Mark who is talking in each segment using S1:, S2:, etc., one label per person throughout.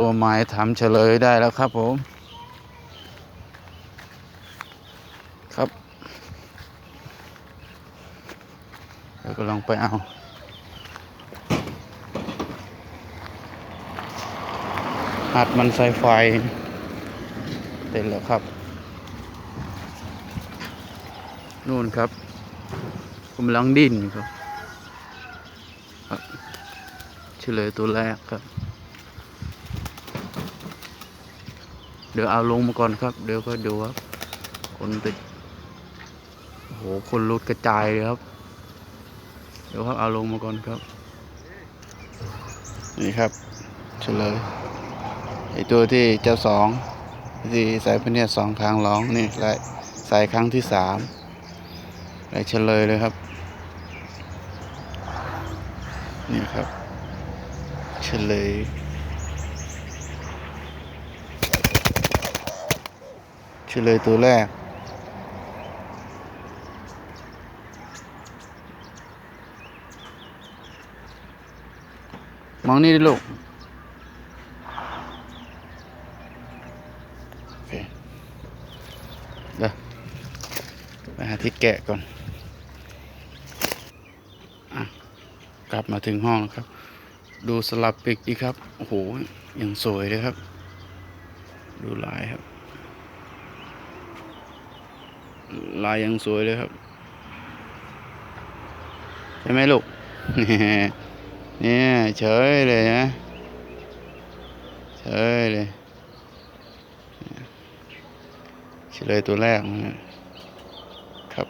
S1: ตัวไม้ทำเฉลยได้แล้วครับผม ครับเดี๋ยวก็ลองไปเอาหัดมันใส่ไฟเสร็จแล้วครับ นู่นครับกำลังดิ้นครับ เฉลยตัวแรกครับ เดี๋ยวเอาลงมาก่อนครับ เดี๋ยวก็ดูครับ คนติดโอ้โห คนรุดกระจายเลยครับ เดี๋ยวครับเอาลงมาก่อนครับ นี่ครับเฉลยไอตัวที่เจ้าสองที่สายพเนียสองทางร้องนี่และสายครั้งที่สามไรเฉลยเลยครับ นี่ครับ เฉลย เฉลยตัวแรก มองนี่ดิลูกโอเคเดี๋ยวไปหาที่แกะก่อนอกลับมาถึงห้องแล้วครับ ดูสลับปิกดีครับ โอ้โหยังสวยเลยครับ ดูลายครับ ลายยังสวยเลยครับ ใช่ไหมลูก เนี่ยเฉยเลยนะเฉยเลยเฉลยตัวแรกนะครับ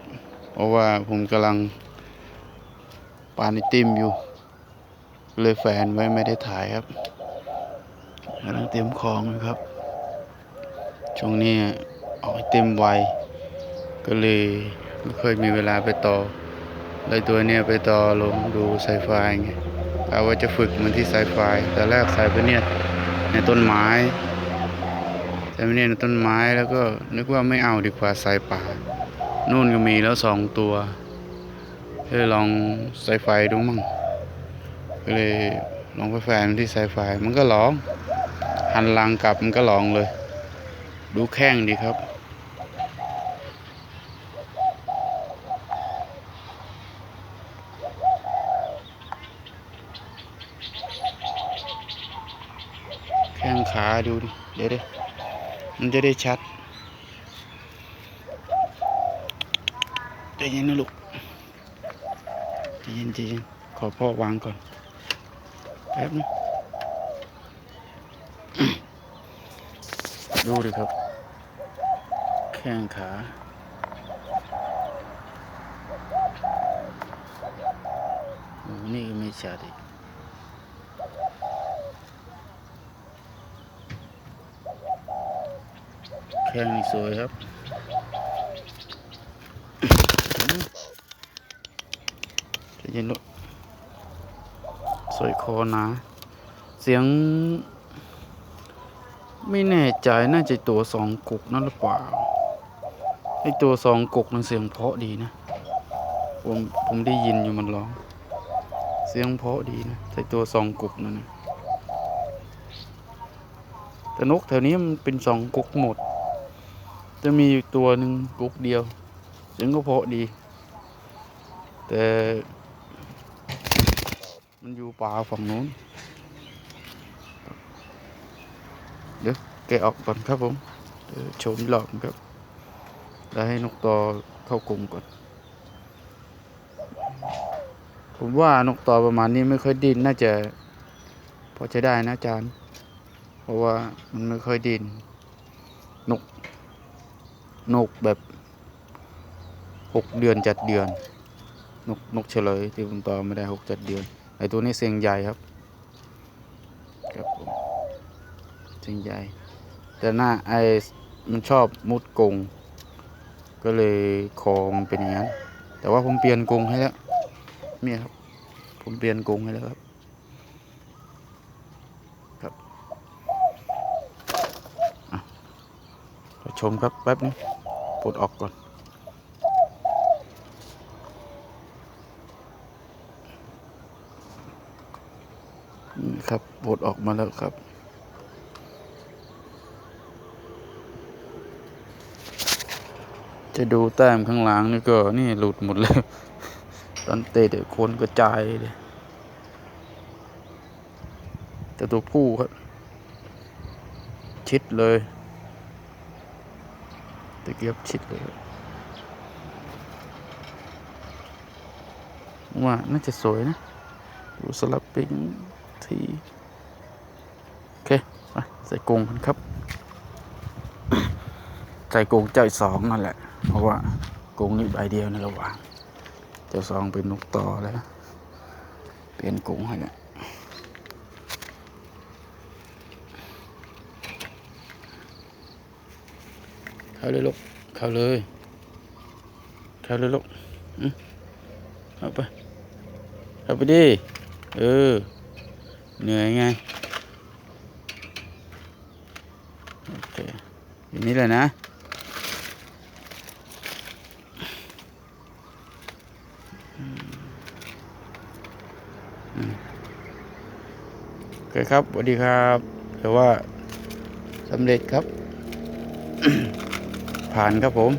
S1: เพราะว่าผมกำลังปานไอติมอยู่ เลยแฟนไว้ไม่ได้ถ่ายครับกำลังเตรียมของนะครับ ช่วงนี้ออกไอติมไว ก็เลยไม่ค่อยมีเวลาไปต่อเลยตัวเนี้ยไปต่อลงดูไซไฟไงกะว่าจะฝึกเหมันที่ไซไฟแต่แรกใส่ไปเนี่ยในต้นไม้ใส่ไปเนี่ยในต้นไม้แล้วก็นึกว่าไม่เอาดีกว่าใส่ป่านู่นก็มีแล้วสองตัวเลยลองไซไฟดูมั่งก็เลยลองไปแฟนที่ไซไฟมันก็ร้อง หันหลังกลับมันก็ร้องเลย ดูแข้งดีครับ แข้งขา ดูดิเดี๋ยวดิมันจะได้ชัดใจเย็นนะลูกใจเย็นใจเย็นขอพ่อวางก่อนแป๊บนะดูดิครับ แข้งขาโอ้นี่ไม่ชัดอีก ข้งนี่สวยครับใจเย็นลูกสวยคอนาเสียง ไม่แน่ใจน่าจะตัวสองกุกนั่นหรือเปล่าไอตัวสองกุกนั่นเสียงเพาะดีนะ ผมผมได้ยินอยู่มันร้อง เสียงเพาะดีนะไอตัวสองกุกนั่นนะแต่นกแถวนี้มันเป็นสองกุกหมด จะมีอยู่ตัวหนึ่งกุกเดียวเสียงก็เพราะดี แต่ มันอยู่ป่าฝั่งนู้น เดี๋ยวแกะออกก่อนครับผมเดี๋ยวโชว์อีกครับ แล้วให้นกต่อเข้ากรงก่อน ผมว่านกต่อประมาณนี้ไม่ค่อยดิ้นน่าจะ พอใช้ได้นะอาจารย์ เพราะว่ามันไม่ค่อยดิ้นนก นกแบบหกเดือนจัดเดือน นกนกเฉลยที่ผมต่อไม่ได้หกจัดเดือนไอตัวนี้เสียงใหญ่ครับครับผมเสียงใหญ่ แต่หน้าไอมันชอบมุดกรงก็เลยคอมันเป็นอย่างนั้น แต่ว่าผมเปลี่ยนกรงให้แล้วเนี่ยครับ ผมเปลี่ยนกรงให้แล้วครับครับชมครับแป๊บนึง ปลดออกก่อนครับปลดออกมาแล้วครับ จะดูแต้มข้างหลังนี่ก็นี่หลุดหมดเลยตอนเตะเดี๋ยวคนกระจายเลยแต่ตัวผู้ครับ ชิดเลย ตะเกียบชิดเลยว่าน่าจะสวยนะ ดูสลับปิ้งทีโอเคไปใส่กงกันครับ ใส่กงเจ้าสองนั่นแหละ เพราะว่ากงนี้ใบเดียวในระหว่าง เจ้าสองเป็นนกต่อแล้ว เปลี่ยนกงให้เนี่ย เข้าเลยลูกเข้าเลยเข้าเลยลูกอืมเข้าไปเข้าไปดิเออเหนื่อยไงโอเคอยู่นี่เลยนะโอเคครับสวัสดีครับแต่ว่าสำเร็จครับ ผ่านครับผม